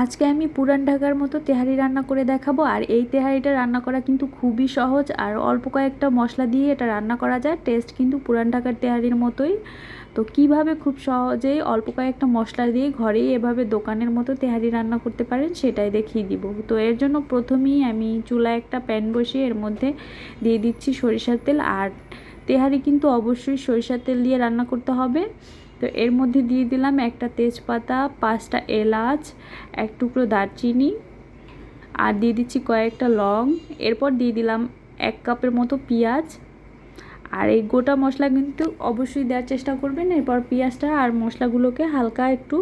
আজকে আমি পুরান ঢাকার মতো তেহারি রান্না করে দেখাবো, আর এই তেহারিটা রান্না করা কিন্তু খুবই সহজ, আর অল্প কয়েকটা মশলা দিয়ে এটা রান্না করা যায়, টেস্ট কিন্তু পুরান ঢাকার তেহারির মতোই। তো কীভাবে খুব সহজেই অল্প কয়েকটা মশলা দিয়ে ঘরেই এভাবে দোকানের মতো তেহারি রান্না করতে পারেন সেটাই দেখিয়ে দিব। তো এর জন্য প্রথমেই আমি চুলায় একটা প্যান বসিয়ে এর মধ্যে দিয়ে দিচ্ছি সরিষার তেল, আর তেহারি কিন্তু অবশ্যই সরিষার তেল দিয়ে রান্না করতে হবে। তো এর মধ্যে দিয়ে দিলাম একটা তেজপাতা, পাঁচটা এলাচ, এক টুকরো দারচিনি, আর দিয়ে দিচ্ছি কয়েকটা লং। এরপর দিয়ে দিলাম এক কাপের মতো পেঁয়াজ। আর এই গোটা মশলা কিন্তু অবশ্যই দেওয়ার চেষ্টা করবেন। এরপর পেঁয়াজটা আর মশলাগুলোকে হালকা একটু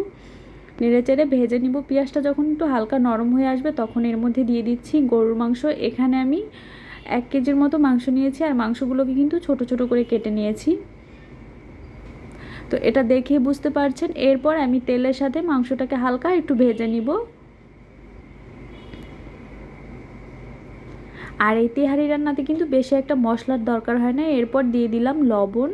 নেড়ে চেড়ে ভেজে নিব। পেঁয়াজটা যখন একটু হালকা নরম হয়ে আসবে, তখন এর মধ্যে দিয়ে দিচ্ছি গরুর মাংস। এখানে আমি এক কেজির মতো মাংস নিয়েছি, আর মাংসগুলোকে কিন্তু ছোট ছোট করে কেটে নিয়েছি। তো এটা দেখে বুঝতে পারছেন। এরপর আমি তেলের সাথে মাংসটাকে হালকা একটু ভেজে নিব। আর এই তেহারি রান্নাতে কিন্তু বেশি একটা মশলার দরকার হয় না। এরপর দিয়ে দিলাম লবণ।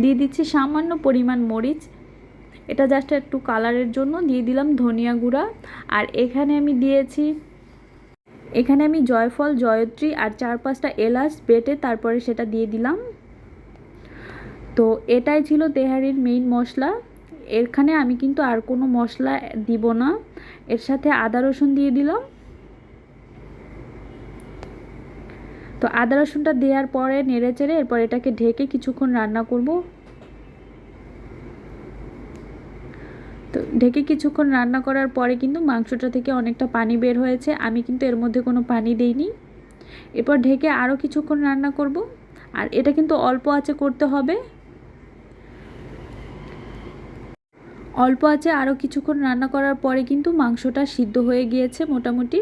দিয়ে দিচ্ছি সামান্য পরিমাণ মরিচ। এটা জাস্ট একটু কালারের জন্য দিয়ে দিলাম ধনিয়া গুঁড়া। আর এখানে আমি দিয়েছি, এখানে আমি জয়ফল, জয়ত্রী আর চার পাঁচটা এলাচ বেটে তারপরে সেটা দিয়ে দিলাম। তো এটাই ছিল তেহারির মেইন মশলা। এখানে আমি কিন্তু আর কোনো মশলা দিব না। এর সাথে আদা রসুন দিয়ে দিলাম। তো আদা রসুনটা দেওয়ার পরে নেড়ে চেড়ে এরপর এটাকে ঢেকে কিছুক্ষণ রান্না করব। তো ঢেকে কিছুক্ষণ রান্না করার পরে কিন্তু মাংসটা থেকে অনেকটা পানি বের হয়েছে। আমি কিন্তু এর মধ্যে কোনো পানি দেইনি। এরপর ঢেকে আরও কিছুক্ষণ রান্না করব। আর এটা কিন্তু অল্প আঁচে করতে হবে। অল্প আছে আরও কিছুক্ষণ রান্না করার পরে কিন্তু মাংসটা সিদ্ধ হয়ে গিয়েছে মোটামুটি।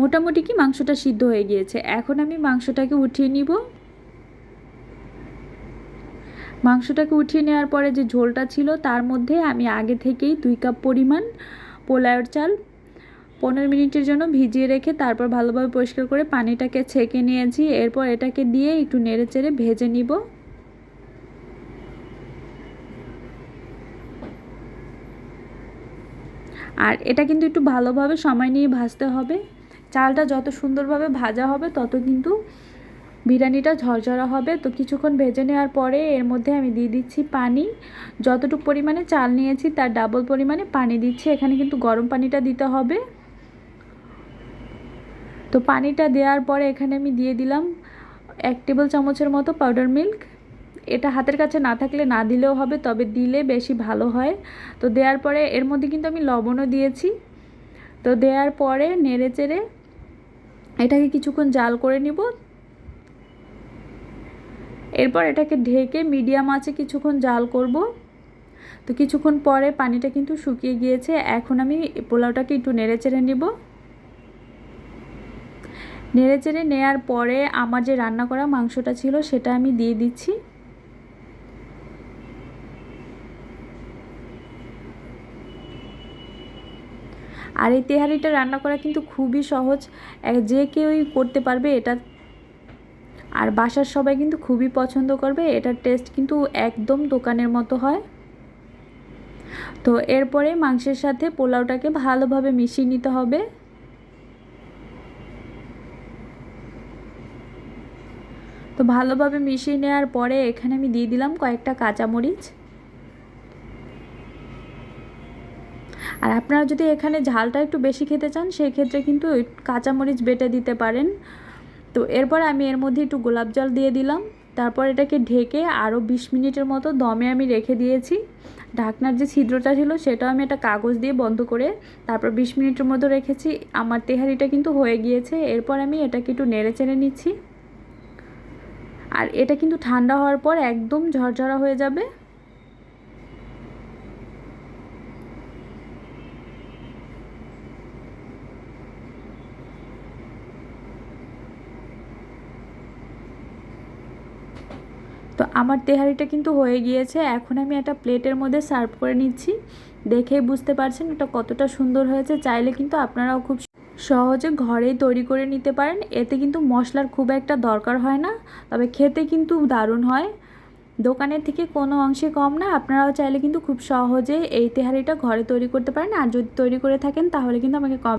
মোটামুটি কি মাংসটা সিদ্ধ হয়ে গিয়েছে। এখন আমি মাংসটাকে উঠিয়ে নিব। মাংসটাকে উঠিয়ে নেওয়ার পরে যে ঝোলটা ছিল, তার মধ্যে আমি আগে থেকেই দুই কাপ পরিমাণ পোলাওয়ের চাল পনেরো মিনিটের জন্য ভিজিয়ে রেখে তারপর ভালোভাবে পরিষ্কার করে পানিটাকে ছেঁকে নিয়েছি। এরপর এটাকে দিয়ে একটু নেড়ে চেড়ে ভেজে নিব। আর এটা কিন্তু একটু ভালোভাবে সময় নিয়ে ভাজতে হবে। চালটা যত সুন্দরভাবে ভাজা হবে, তত কিন্তু বিরিয়ানিটা ঝরঝরা হবে। তো কিছুক্ষণ ভেজে নেওয়ার পরে এর মধ্যে আমি দিয়ে দিচ্ছি পানি। যতটুকু পরিমাণে চাল নিয়েছি, তার ডাবল পরিমাণে পানি দিচ্ছি। এখানে কিন্তু গরম পানিটা দিতে হবে। তো পানিটা দেওয়ার পরে এখানে আমি দিয়ে দিলাম এক টেবিল চামচের মতো পাউডার মিল্ক এটা হাতের কাছে না থাকলে না দিলেও হবে, তবে দিলে বেশি ভালো হয়। তো দেওয়ার পরে এর মধ্যে কিন্তু আমি লবণও দিয়েছি। তো দেওয়ার পরে নেড়ে চেড়ে এটাকে কিছুক্ষণ জাল করে নিব। এরপর এটাকে ঢেকে মিডিয়াম আঁচে কিছুক্ষণ জাল করব। তো কিছুক্ষণ পরে পানিটা কিন্তু শুকিয়ে গিয়েছে, এখন আমি পোলাওটাকে একটু নেড়ে চেড়ে নিব। নেড়ে চেড়ে নেওয়ার পরে আমার যে রান্না করা মাংসটা ছিল সেটা আমি দিয়ে দিচ্ছি। আর এই তেহারিটা রান্না করা কিন্তু খুবই সহজ। যে কেউই করতে পারবে এটা। আর বাসার সবাই কিন্তু খুবই পছন্দ করবে, এটার টেস্ট কিন্তু একদম দোকানের মতো হয়। তো এরপরে মাংসের সাথে পোলাওটাকে ভালোভাবে মিশিয়ে নিতে হবে। তো ভালোভাবে মিশিয়ে নেওয়ার পরে এখানে আমি দিয়ে দিলাম কয়েকটা কাঁচামরিচ। আর আপনারা যদি এখানে ঝালটা একটু বেশি খেতে চান সেই ক্ষেত্রে কিন্তু কাঁচামরিচ বেটে দিতে পারেন। তো এরপর আমি এর মধ্যে একটু গোলাপ জল দিয়ে দিলাম। তারপর এটাকে ঢেকে আরও বিশ মিনিটের মতো দমে আমি রেখে দিয়েছি। ঢাকনার যে ছিদ্রটা ছিল, সেটাও আমি একটা কাগজ দিয়ে বন্ধ করে তারপর বিশ মিনিটের মতো রেখেছি। আমার তেহারিটা কিন্তু হয়ে গিয়েছে। এরপর আমি এটাকে একটু নেড়ে চেড়ে নিচ্ছি। আর এটা কিন্তু ঠান্ডা হওয়ার পর একদম ঝরঝরা হয়ে যাবে। তো আমার তেহারিটা কিন্তু হয়ে গিয়েছে। এখন আমি একটা প্লেটের মধ্যে সার্ভ করে নিচ্ছি। দেখেই বুঝতে পারছেন এটা কতটা সুন্দর হয়েছে। চাইলে কিন্তু আপনারাও খুব সহজে ঘরেই তৈরি করে নিতে পারেন। এতে কিন্তু মশলার খুব একটা দরকার হয় না। তবে খেতে কিন্তু দারুণ হয়। দোকানের থেকে কোনো অংশে কম না। আপনারাও চাইলে কিন্তু খুব সহজে এই তেহারিটা ঘরে তৈরি করতে পারেন। আর যদি তৈরি করে থাকেন, তাহলে কিন্তু আমাকে কম